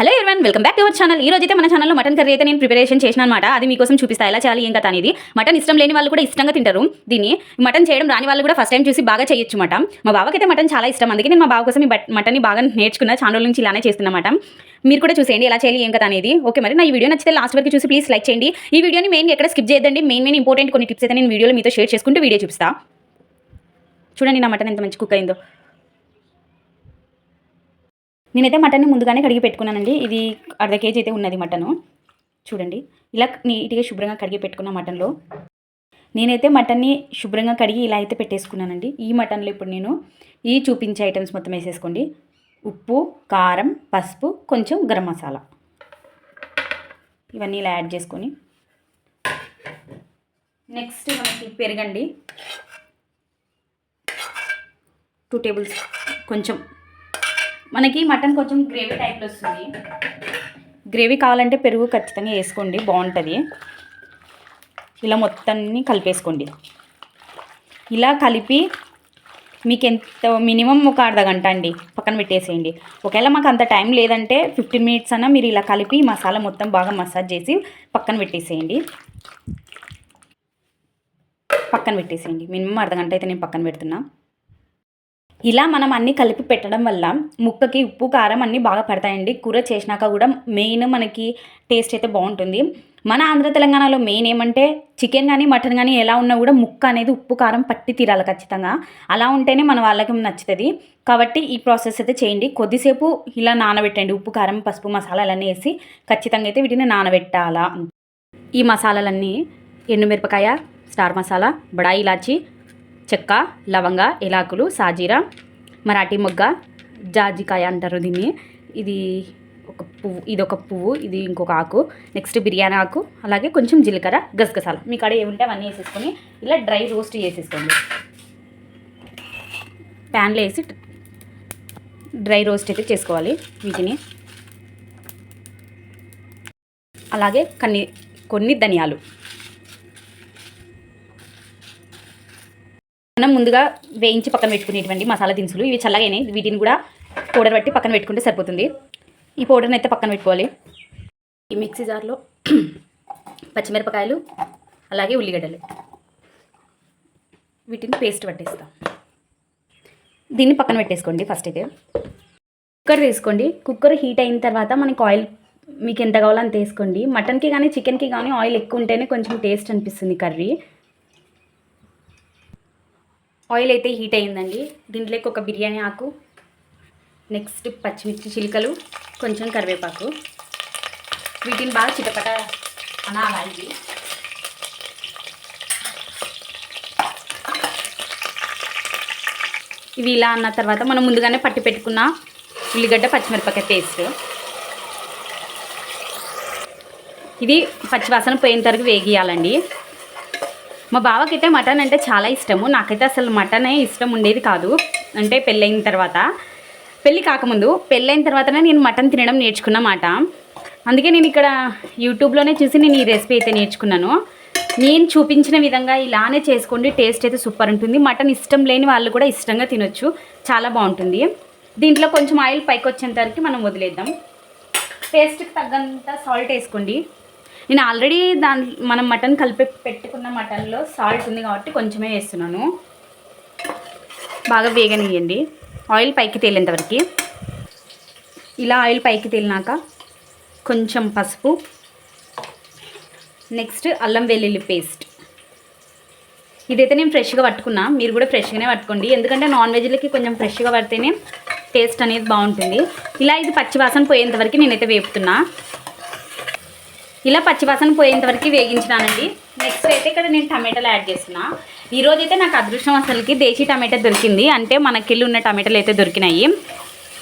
Hello everyone welcome back to our channel. ఈ రోజు అయితే మన ఛానల్లో మటన్ కర్రీ అయితే నేను ప్రిపరేషన్ చేసిన అనమాట అది మీకోసం చూపిస్తా. ఎలా చేయాలి ఏం కథ అనేది. మటన్ ఇష్టం లేని వాళ్ళు కూడా ఇష్టంగా తింటారు. దీన్ని మటన్ చేయడం రాని వాళ్ళు కూడా ఫస్ట్ టైం చూసి బాగా చేయొచ్చు మాట మా బావకైతే మటన్ చాలా ఇష్టం. అందుకే నేను మా బావ కోసం ఈ బట్- మటన్ని బాగా నేర్చుకున్న. ఛానల్ నుంచి ఇలానే చేస్తున్నమాట మీరు కూడా చూసేయండి ఎలా చేయాలి ఏం కథ అనేది. ఓకే మరి నా ఈ వీడియో నచ్చితే లాస్ట్ వరకు చూసి ప్లీజ్ లైక్ చేయండి. ఈ వీడియోని మెయిన్ ఎక్కడ స్కిప్ చేయదండి మెయిన్ మెయిన్ ఇంపార్టెంట్ కొన్ని టిప్స్ అయితే నేను వీడియోలో మీతో షేర్ చేసుకుంటూ వీడియో చూపిస్తా. చూడండి నా మటన్ ఎంత మంచి కుక్ అయిందో. నేనైతే మటన్ని ముందుగానే కడిగి పెట్టుకున్నానండి. ఇది అర్ధ కేజీ అయితే ఉన్నది మటను. చూడండి. ఇలా నీట్గా శుభ్రంగా కడిగి పెట్టుకున్న మటన్లో నేనైతే మటన్ని శుభ్రంగా కడిగి ఇలా అయితే పెట్టేసుకున్నానండి. ఈ మటన్లో ఇప్పుడు నేను ఈ చూపించే ఐటమ్స్ మొత్తం వేసేసుకోండి. ఉప్పు కారం పసుపు కొంచెం గరం మసాలా. ఇవన్నీ ఇలా యాడ్ చేసుకొని నెక్స్ట్ మనకి పెరగండి. టూ టేబుల్స్ కొంచెం మనకి మటన్ కొంచెం గ్రేవీ టైప్లో వస్తుంది. గ్రేవీ కావాలంటే పెరుగు ఖచ్చితంగా వేసుకోండి బాగుంటుంది. ఇలా మొత్తాన్ని కలిపేసుకోండి. ఇలా కలిపి మీకు ఎంత మినిమం ఒక అర్ధ గంట అండి పక్కన పెట్టేసేయండి. ఒకవేళ మాకు అంత టైం లేదంటే ఫిఫ్టీన్ మినిట్స్ అన్న మీరు ఇలా కలిపి మసాలా మొత్తం బాగా మసాజ్ చేసి పక్కన పెట్టేసేయండి. పక్కన పెట్టేసేయండి. మినిమం అర్ధ గంట అయితే నేను పక్కన పెడుతున్నా. ఇలా మనం అన్నీ కలిపి పెట్టడం వల్ల ముక్కకి ఉప్పు కారం అన్నీ బాగా పడతాయండి. కూర చేసినాక కూడా మెయిన్ మనకి టేస్ట్ అయితే బాగుంటుంది. మన ఆంధ్ర తెలంగాణలో మెయిన్ ఏమంటే చికెన్ కానీ మటన్ కానీ ఎలా ఉన్నా కూడా ముక్క అనేది ఉప్పు కారం పట్టి తీరాలి ఖచ్చితంగా. అలా ఉంటేనే మన వాళ్ళకి నచ్చుతుంది. కాబట్టి ఈ ప్రాసెస్ అయితే చేయండి. కొద్దిసేపు ఇలా నానబెట్టండి. ఉప్పు కారం పసుపు మసాలాలన్నీ వేసి ఖచ్చితంగా అయితే వీటిని నానబెట్టాలా. ఈ మసాలాలన్నీ ఎండుమిరపకాయ స్టార్ మసాలా బడాయి ఇలాచి చెక్క లవంగ ఇలాకులు సాజీరా మరాఠీ మొగ్గ జాజికాయ అంటారు దీన్ని. ఇది ఒక పువ్వు ఇది ఒక పువ్వు ఇది ఇంకొక ఆకు. నెక్స్ట్ బిర్యానీ ఆకు అలాగే కొంచెం జీలకర్ర గసగసాలు. మీ కాడ ఏముంటే అవన్నీ వేసేసుకొని ఇలా డ్రై రోస్ట్ చేసేసుకోండి. ప్యాన్లో వేసి డ్రై రోస్ట్ అయితే చేసుకోవాలి వీటిని. అలాగే కొన్ని కొన్ని ధనియాలు. మనం ముందుగా వేయించి పక్కన పెట్టుకునేటువంటి మసాలా దినుసులు ఇవి చల్లగానే వీటిని కూడా పౌడర్ పట్టి పక్కన పెట్టుకుంటే సరిపోతుంది. ఈ పౌడర్ని అయితే పక్కన పెట్టుకోవాలి. ఈ మిక్సీ జార్లో పచ్చిమిరపకాయలు అలాగే ఉల్లిగడ్డలు. వీటిని పేస్ట్ పట్టేస్తాం. దీన్ని పక్కన పెట్టేసుకోండి ఫస్ట్ అయితే. కుక్కర్ తీసుకోండి. కుక్కర్ హీట్ అయిన తర్వాత మనకి ఆయిల్ మీకు ఎంత కావాలో అంత వేసుకోండి. మటన్కి కానీ చికెన్కి కానీ ఆయిల్ ఎక్కువ ఉంటేనే కొంచెం టేస్ట్ అనిపిస్తుంది కర్రీ. ఆయిల్ అయితే హీట్ అయిందండి. దీంట్లోకి ఒక బిర్యానీ ఆకు నెక్స్ట్ పచ్చిమిర్చి చిలుకలు కొంచెం కరివేపాకు. వీటిని బాగా చిటపట అనాలి ఇవి ఇలా అన్న తర్వాత మనం ముందుగానే పట్టి పెట్టుకున్న ఉల్లిగడ్డ పచ్చిమిరపకాయ పేస్ట్. ఇది పచ్చివాసన పోయిన తరకు వేగియాలండి. మా బావకైతే మటన్ అంటే చాలా ఇష్టము. నాకైతే అసలు మటనే ఇష్టం ఉండేది కాదు. అంటే పెళ్ళైన తర్వాత. పెళ్ళి కాకముందు పెళ్ళైన తర్వాతనే నేను మటన్ తినడం నేర్చుకున్నమాట అందుకే నేను ఇక్కడ యూట్యూబ్లోనే చూసి నేను ఈ రెసిపీ అయితే నేర్చుకున్నాను. నేను చూపించిన విధంగా ఇలానే చేసుకోండి టేస్ట్ అయితే సూపర్ ఉంటుంది. మటన్ ఇష్టం లేని వాళ్ళు కూడా ఇష్టంగా తినొచ్చు. చాలా బాగుంటుంది. దీంట్లో కొంచెం ఆయిల్ పైకి వచ్చేంతవరకు మనం వదిలేద్దాం. టేస్ట్కి తగ్గంత సాల్ట్ వేసుకోండి. నేను ఆల్రెడీ దాని మనం మటన్ కలిపి పెట్టుకున్న మటన్లో సాల్ట్ ఉంది కాబట్టి కొంచెమే వేస్తున్నాను. బాగా వేగనియండి ఆయిల్ పైకి తేలేంతవరకు ఇలా ఆయిల్ పైకి తేలినాక కొంచెం పసుపు. నెక్స్ట్ అల్లం వెల్లుల్లి పేస్ట్. ఇదైతే నేను ఫ్రెష్గా పట్టుకున్నా. మీరు కూడా ఫ్రెష్గానే పట్టుకోండి. ఎందుకంటే నాన్ వెజ్లకి కొంచెం ఫ్రెష్గా పడితేనే టేస్ట్ అనేది బాగుంటుంది. ఇలా ఇది పచ్చివాసన పోయేంతవరకు నేనైతే వేపుతున్నా. ఇలా పచ్చివాసన పోయేంతవరకు వేగించినానండి. నెక్స్ట్ అయితే ఇక్కడ నేను టమాటాలు యాడ్ చేస్తున్నా. ఈరోజు అయితే నాకు అదృష్టం అసలుకి దేశీ టమాటా దొరికింది. అంటే మనకెళ్ళి ఉన్న టమాటాలు అయితే దొరికినాయి.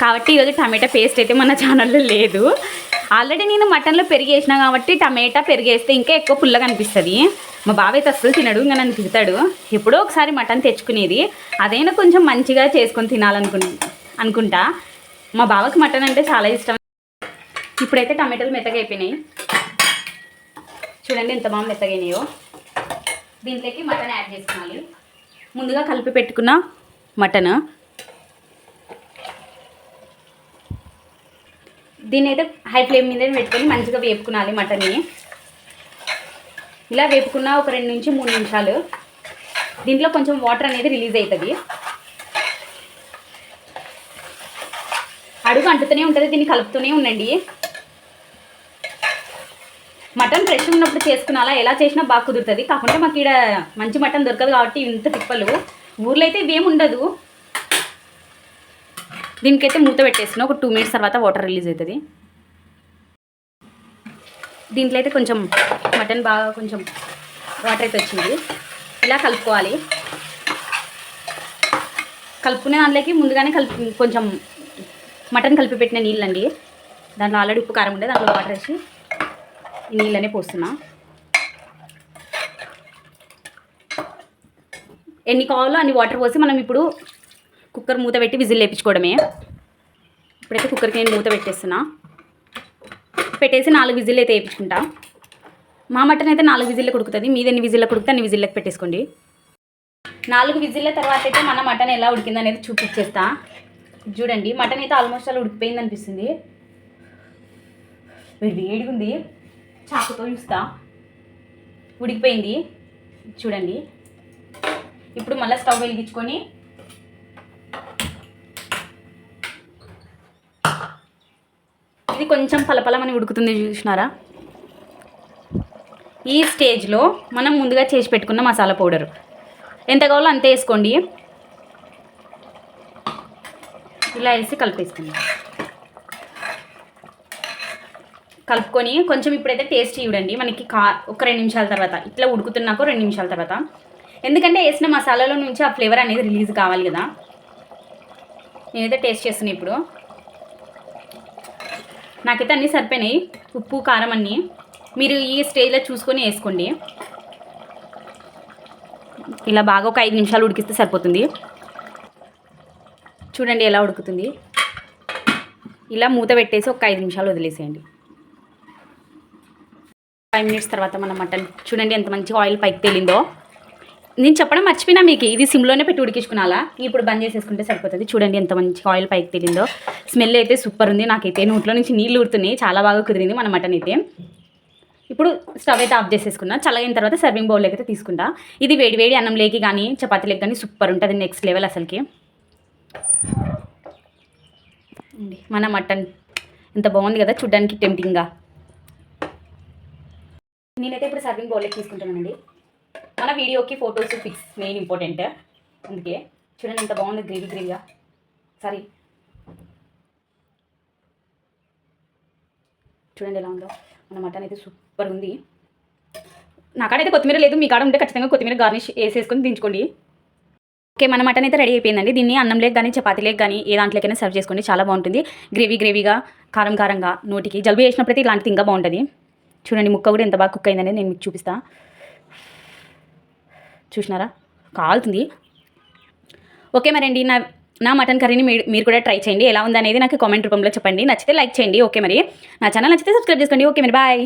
కాబట్టి ఈరోజు టమాటా పేస్ట్ అయితే మన ఛానల్లో లేదు. ఆల్రెడీ నేను మటన్లో పెరిగి కాబట్టి టమాటా పెరిగేస్తే ఇంకా ఎక్కువ పుల్లగా అనిపిస్తుంది. మా బావ అయితే అస్సలు తినడు ఇంకా నన్ను తిడతాడు. ఎప్పుడో ఒకసారి మటన్ తెచ్చుకునేది. అదైనా కొంచెం మంచిగా చేసుకొని తినాలనుకు అనుకుంటా. మా బావకి మటన్ అంటే చాలా ఇష్టం. ఇప్పుడైతే టమాటాలు మెత్తగా అయిపోయినాయి. చూడండి ఎంత బాగా మెత్తగైనాయో. దీంట్లోకి మటన్ యాడ్ చేసుకోవాలి. ముందుగా కలిపి పెట్టుకున్న మటన్. దీన్ని అయితే హై ఫ్లేమ్ మీద పెట్టుకొని మంచిగా వేపుకునాలి మటన్ని. ఇలా వేపుకున్న ఒక రెండు నుంచి మూడు నిమిషాలు. దీంట్లో కొంచెం వాటర్ అనేది రిలీజ్ అవుతుంది అడుగు అంటుతూనే ఉంటుంది దీన్ని కలుపుతూనే ఉండండి. మటన్ ఫ్రెష్ ఉన్నప్పుడు చేసుకున్నాలా ఎలా చేసినా బాగా కుదురుతుంది. కాకుండా మాకు ఇక్కడ మంచి మటన్ దొరకదు కాబట్టి ఇంత తిప్పలు. ఊర్లో అయితే ఇవేం ఉండదు. దీనికైతే మూత పెట్టేసిన ఒక టూ మినిట్స్ తర్వాత వాటర్ రిలీజ్ అవుతుంది దీంట్లో అయితే కొంచెం మటన్ బాగా కొంచెం వాటర్ అయితే వచ్చింది. ఇలా కలుపుకోవాలి. కలుపుకునే దాంట్లోకి ముందుగానే కలిపి కొంచెం మటన్ కలిపి పెట్టిన నీళ్ళండి. దాంట్లో ఆల్రెడీ ఉప్పు కారం ఉండే దాంట్లో వాటర్ వేసి నీళ్ళనే పోస్తున్నా. ఎన్ని కావాలో అన్ని వాటర్ పోసి మనం ఇప్పుడు కుక్కర్ మూత పెట్టి విజిల్ వేపించుకోవడమే ఇప్పుడైతే కుక్కర్కి నేను మూత పెట్టేస్తున్నా. పెట్టేసి నాలుగు విజిల్ అయితే వేయించుకుంటా. మా మటన్ అయితే నాలుగు విజిల్లో కుడుకుతుంది. మీద ఎన్ని విజిల్లో కుడితే అన్ని విజిల్లకు పెట్టేసుకోండి. నాలుగు విజిల్ల తర్వాత అయితే మన మటన్ ఎలా ఉడికింది అనేది చూపించేస్తా చూడండి మటన్ అయితే ఆల్మోస్ట్ అలా ఉడికిపోయింది అనిపిస్తుంది వేడి వేడిగా ఉంది చాకుతో చూస్తా. ఉడికిపోయింది. చూడండి. ఇప్పుడు మళ్ళీ స్టవ్ వెలిగించుకొని ఇది కొంచెం పలపలమని ఉడుకుతుంది చూసినారా? ఈ స్టేజ్లో మనం ముందుగా చేసి పెట్టుకున్న మసాలా పౌడర్. ఎంత కావాలో అంతే వేసుకోండి. ఇలా వేసి కలిపేసుకుందాం. కలుపుకొని కొంచెం ఇప్పుడైతే టేస్ట్ చూడండి మనకి కా ఒక రెండు నిమిషాల తర్వాత. ఇట్లా ఉడుకుతున్నాకో రెండు నిమిషాల తర్వాత. ఎందుకంటే వేసిన మసాలాలో నుంచి ఆ ఫ్లేవర్ అనేది రిలీజ్ కావాలి కదా. నేనైతే టేస్ట్ చేస్తున్నాను ఇప్పుడు. నాకైతే అన్నీ సరిపోయినాయి. ఉప్పు కారం అన్నీ. మీరు ఈ స్టేజ్లో చూసుకొని వేసుకోండి. ఇలా బాగా ఒక ఐదు నిమిషాలు ఉడికిస్తే సరిపోతుంది. చూడండి ఎలా ఉడుకుతుంది. ఇలా మూత పెట్టేసి ఒక ఐదు నిమిషాలు వదిలేసేయండి. ఫైవ్ మినిట్స్ తర్వాత మన మటన్ చూడండి ఎంత మంచి ఆయిల్ పైకి తేలిందో. నేను చెప్పడం మర్చిపోయినా మీకు ఇది సిమ్లోనే పెట్టి ఉడికించుకున్నాలా? ఇప్పుడు బంద్ చేసేసుకుంటే సరిపోతుంది. చూడండి ఎంత మంచి ఆయిల్ పైకి తేలిందో. స్మెల్ అయితే సూపర్ ఉంది నాకైతే. నోట్లో నుంచి నీళ్ళు ఊరుతున్నాయి. చాలా బాగా కుదిరింది మన మటన్ అయితే. ఇప్పుడు స్టవ్ అయితే ఆఫ్ చేసేసుకున్నా. చల్లగిన తర్వాత సర్వింగ్ బౌల్ అయితే తీసుకుంటా. ఇది వేడి వేడి అన్నం లేకి కానీ చపాతీలకి కానీ సూపర్ ఉంటుంది నెక్స్ట్ లెవెల్ అసలుకి. మన మటన్ ఎంత బాగుంది కదా. చూడ్డానికి టెంప్టింగ్గా నేనైతే ఇప్పుడు సర్వింగ్ బౌల్లోకి తీసుకుంటానండి మన వీడియోకి ఫొటోస్ పిక్స్ మెయిన్ ఇంపార్టెంట్ అందుకే చూడండి ఎంత బాగుంది గ్రేవీ గ్రేవీగా సారీ చూడండి ఎలా ఉందో. మన మటన్ అయితే సూపర్ ఉంది. నాకాడైతే కొత్తిమీర లేదు మీ కాడ ఉంటే ఖచ్చితంగా కొత్తిమీర గార్నిష్ వేసేసుకొని దించుకోండి. ఓకే మన మటన్ అయితే రెడీ అయిపోయిందండి. దీన్ని అన్నం లేక కానీ చపాతీ లేక కానీ ఏ దాంట్లోకైనా సర్వ్ చేసుకోండి. చాలా బాగుంటుంది. గ్రేవీ గ్రేవీగా కారం కారంగా నోటికి జలుబు చేసినప్పుడైతే ఇలాంటిది ఇంకా బాగుంటుంది. చూడండి ముక్క కూడా ఎంత బాగా కుక్ అయిందనేది నేను మీకు చూపిస్తా. చూసినారా? కాలుతుంది. ఓకే మరండి నా నా మటన్ కర్రీని మీరు మీరు కూడా ట్రై చేయండి. ఎలా ఉందనేది నాకు కామెంట్ రూపంలో చెప్పండి. నచ్చితే లైక్ చేయండి. ఓకే మరి. నా ఛానల్ నచ్చితే సబ్స్క్రైబ్ చేసుకోండి. ఓకే మరి బాయ్.